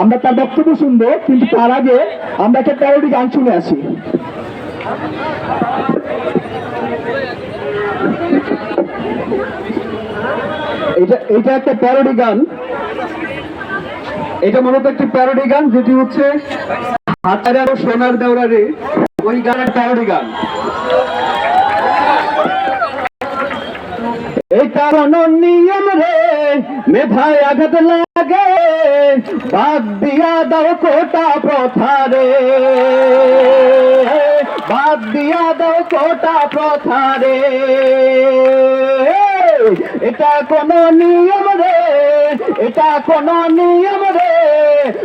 আমরা তার বক্তব্য শুনব, কিন্তু তার আগে আমরা একটা প্যারোডি গান শুনে আসি। এটা এটা একটা প্যারোডি গান। এটা মূলত একটি প্যারোডি গান, যেটি হচ্ছে হাতার সোনার দেওরা রে ওই গানের প্যারোডি গান। এই কারণ নিয়ম রে, মেধায় আঘাত লাগে। বাদ দিয়া দাও কোটা প্রথা রে। বাদ দিয়া দাও কোটা প্রথা রে। এটা কোন নিয়ম রে, এটা কোন নিয়ম রে।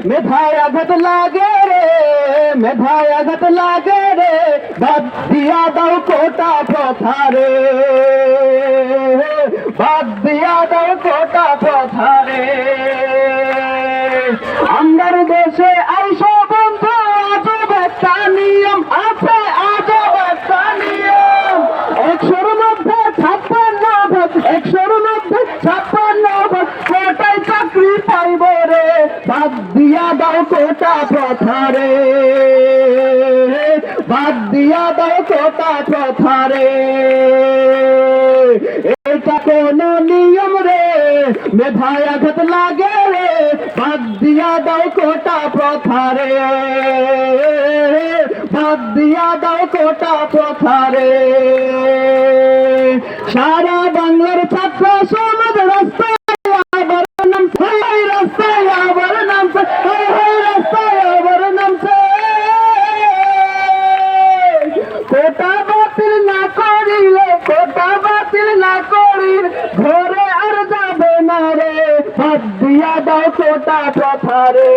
মেধায় আঘাত লাগে রে, মেধায় আঘাত লাগে রে। বাদ দিয়া দাও কোটা প্রথা রে। বাদ দিয়া দাও কোটা প্রথা ছাপ্পান্ন কোটায় চাকরি পাইব রে। বাদ দিয়া দাও কোটা প্রথা রে। বাদ দিয়া দাও কোটা প্রথা রে। এটা কোন নিয়ম রে। মেধায় আঘাত লাগে রে। বাদ দিয়া দাও কোটা প্রথা রে। বাদ দিয়া দাও কোটা প্রথা কোটা বাতিল না করিলে ঘরে আর যাবে না রে। বাদ দিয়া দাও কোটা প্রথা রে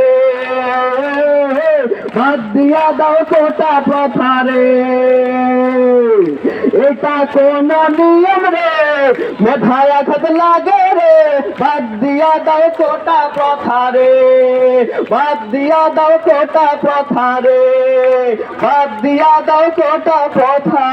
বাদ দিয়া দাও কোটা প্রথা রে এটা কোন নিয়ম রে? মেধায় আঘাত লাগে রে। বাদ দিয়া দাও কোটা প্রথা রে দিয়া দাও কোটা প্রথা রে দিয়া দাও কোটা প্রথা